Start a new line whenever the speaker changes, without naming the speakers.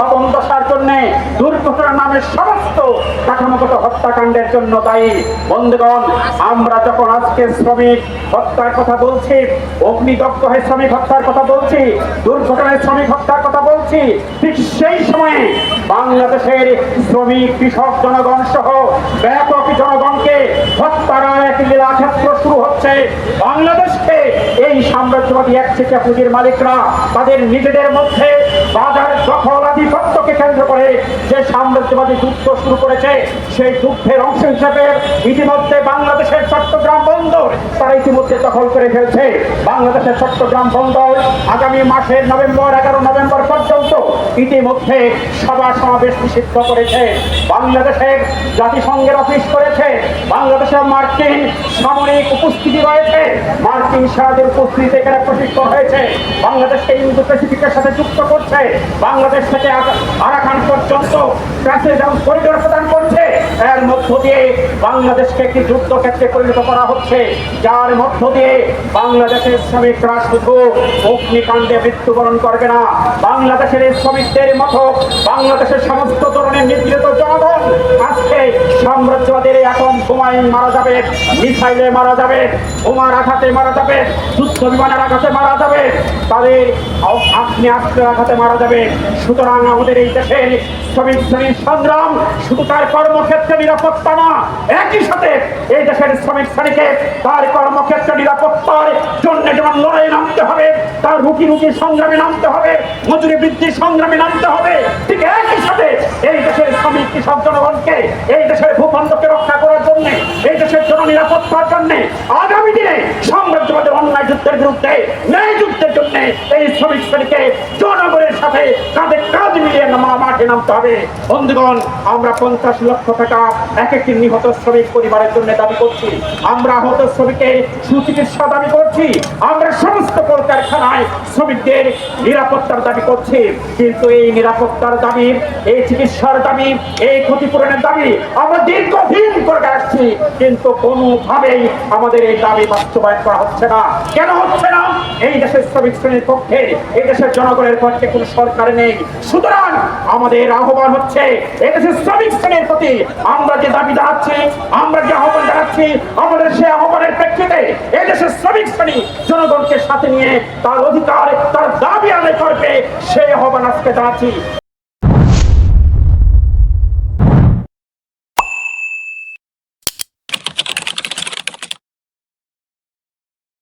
অবন্দশার হত্যাকাণ্ডের জন্য দায়ী। বন্ধুগণ, আমরা যখন আজকে শ্রমিক হত্যার কথা বলছি, অগ্নিদগ্ধ হয়ে শ্রমিক হত্যার কথা বলছি, দুর্ঘটনায় শ্রমিক হত্যার কথা বলছি, ঠিক সেই সময়ে বাংলাদেশের শ্রমিক, কৃষক জনগণ সহ ব্যাপক জনগণকে হত্যার এক শুরু হচ্ছে। বাংলাদেশকে এই সাম্রাজ্যবাদী একচেটিয়া পুঁজির মালিকরা তাদের নিজেদের মধ্যে বাজার দখল আধিপত্যকে কেন্দ্র করে যে সাম্রাজ্যবাদী যুদ্ধ শুরু করেছে, সেই যুদ্ধের অংশ হিসেবে ইতিমধ্যে বাংলাদেশের চট্টগ্রাম বন্দর তারা ইতিমধ্যে দখল করে ফেলছে। বাংলাদেশের চট্টগ্রাম বন্দর আগামী মাসের নভেম্বর, এগারো নভেম্বর ইতিমধ্যে সভা সমাবেশ নিষিদ্ধ করেছে। বাংলাদেশের জাতিসংঘের অফিস করেছে। বাংলাদেশের মার্কিন সামরিক উপস্থিতি রয়েছে। মার্কিন সেনাদের উপস্থিতিতে এখানে প্রশিক্ষণ হয়েছে। বাংলাদেশকে ইন্দো প্যাসিফিকের সাথে যুক্ত করছে। বাংলাদেশ থেকে আরা- আরাকান পর্যন্ত করিডোর প্রদান এর মধ্য দিয়ে বাংলাদেশকে একটি যুদ্ধক্ষেত্রে পরিণত করা হচ্ছে। যার মধ্য দিয়ে বাংলাদেশের শ্রমিকরা শুধু অগ্নিকাণ্ডে মৃত্যুবরণ করবে না। বাংলাদেশের শ্রমিকদের মতো বাংলাদেশের সমস্ত ধরনের নিপীড়িত জনগণ আজকে সাম্রাজ্যবাদের এখন বোমায় মারা যাবে, মিসাইলে মারা যাবে, বোমার আঘাতে মারা যাবে, যুদ্ধ বিমানের আঘাতে মারা যাবে, তাদের আপনি আস্ত্রের আঘাতে মারা যাবে। সুতরাং আমাদের এই দেশের শ্রমিক শ্রেণির সংগ্রাম, শুধু তার কর্মক্ষেত্রে নিরাপত্তা না, একই সাথে এই দেশের শ্রমিক শ্রেণীকে তার কর্মক্ষেত্রে নিরাপত্তার জন্য যেমন লড়াই নামতে হবে, তার রুটি রুটি সংগ্রামে নামতে হবে, মজুরি বৃদ্ধির সংগ্রামে নামতে হবে, ঠিক একই সাথে এই দেশের শ্রমিক কৃষক জনগণকে এই দেশের ভূখণ্ডকে রক্ষা করার জন্য, এই দেশের জননিরাপত্তার জন্য আগামী দিনে সাম্রাজ্যবাদের অন্যায় যুদ্ধের বিরুদ্ধে, ন্যায় যুদ্ধের জন্য এই শ্রমিক শ্রেণীকে জনগণের সাথে কাঁধে হবে বন্ধুগণ, আমরা পঞ্চাশ লক্ষ টাকা এক একটি নিহত শ্রমিক পরিবারের জন্য দাবি করছি। আমরা আহত শ্রমিকের সুচিকিৎসা দাবি করছি। আমরা সমস্ত কলকারখানায় শ্রমিকদের নিরাপত্তার দাবি করছি। কিন্তু এই নিরাপত্তার দাবি, এই চিকিৎসার দাবি, এই ক্ষতিপূরণের দাবি আমরা দীর্ঘদিন করে আসছি কিন্তু কোনোভাবেই আমাদের এই দাবি বাস্তবায়ন করা হচ্ছে না। কেন হচ্ছে না? এই দেশের শ্রমিক শ্রেণির পক্ষে, এই দেশের জনগণের পক্ষে কোনো সরকার নেই। সুতরাং আমাদের আহ্বান হচ্ছে, এই দেশের শ্রমিক শ্রেণির প্রতি আমরা যে দাবি জানাচ্ছি, আমরা যে আহ্বান জানাচ্ছি, আমাদের সেই আহ্বানের প্রেক্ষিতে এই দেশের শ্রমিক শ্রেণি জনগণকে সাথে নিয়ে তার অধিকার তার দাবি আদায় করবে সে আহ্বান আজকে জানাচ্ছি